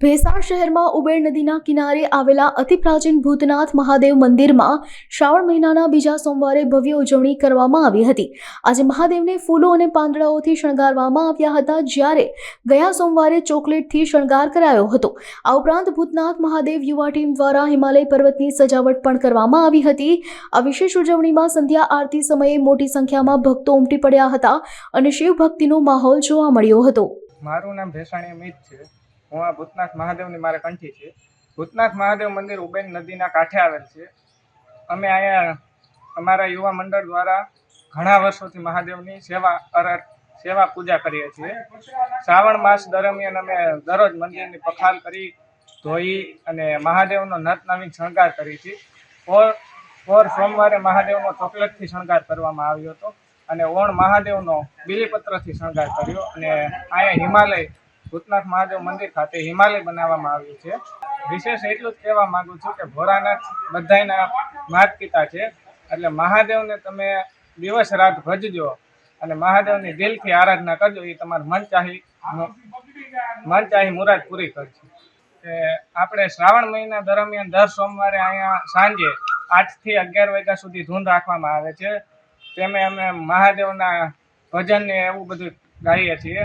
ભેસાણ શહેરમાં ઉબેર નદીના કિનારે આવેલા અતિ પ્રાચીન ભૂતનાથ મહાદેવ મંદિરમાં શ્રાવણ મહિનાના બીજા સોમવારે ભવ્ય ઉજવણી કરવામાં આવી હતી. આજે મહાદેવને ફૂલો અને પાંદડાઓથી શણગારવામાં આવ્યા હતા, જ્યારે ગયા સોમવારે ચોકલેટથી શણગાર કરાયો હતો. આ ઉપરાંત ભૂતનાથ મહાદેવ યુવા ટીમ દ્વારા હિમાલય પર્વતની સજાવટ પણ કરવામાં આવી હતી. આ વિશેષ ઉજવણીમાં સંધ્યા આરતી સમયે મોટી સંખ્યામાં ભક્તો ઉમટી પડ્યા હતા અને શિવ ભક્તિનો માહોલ જોવા મળ્યો હતો. મારું નામ ભેસાણી અમિત છે. હું આ ભૂતનાથ મહાદેવની મારે કંઠી છે. ભૂતનાથ મહાદેવ મંદિર ઉબેન નદીના કાંઠે આવેલ છે. અમે અહીંયા અમારા યુવા મંડળ દ્વારા ઘણા વર્ષોથી મહાદેવની સેવા અર સેવા પૂજા કરીએ છીએ. શ્રાવણ માસ દરમિયાન અમે દરરોજ મંદિરની પખાલ કરી, ધોઈ અને મહાદેવનો નત નવીન શણગાર કરી છે ઓર ઓર સોમવારે મહાદેવનો ચોકલેટથી શણગાર કરવામાં આવ્યો હતો અને ઓણ મહાદેવનો બીલીપત્રથી શણગાર કર્યો અને અહીંયા હિમાલય ભૂતનાથ મહાદેવ મંદિર ખાતે હિમાલય બનાવવામાં આવ્યું છે. વિશેષ એટલું જ કહેવા માંગુ છું કે ભોળાનાથ બધાયના માત પિતા છે. એટલે મહાદેવને તમે દિવસ રાત ભજજો અને મહાદેવની દિલથી આરાધના કરજો, એ તમારું મન ચાહી મન ચાહી મુરાદ પૂરી કરશે આપણે શ્રાવણ મહિના દરમિયાન દર સોમવારે અહીંયા સાંજે આઠથી અગિયાર વાગ્યા સુધી ધૂન રાખવામાં આવે છે. તેમે અમે મહાદેવના ભજન ને એવું બધું ગાઈએ છીએ.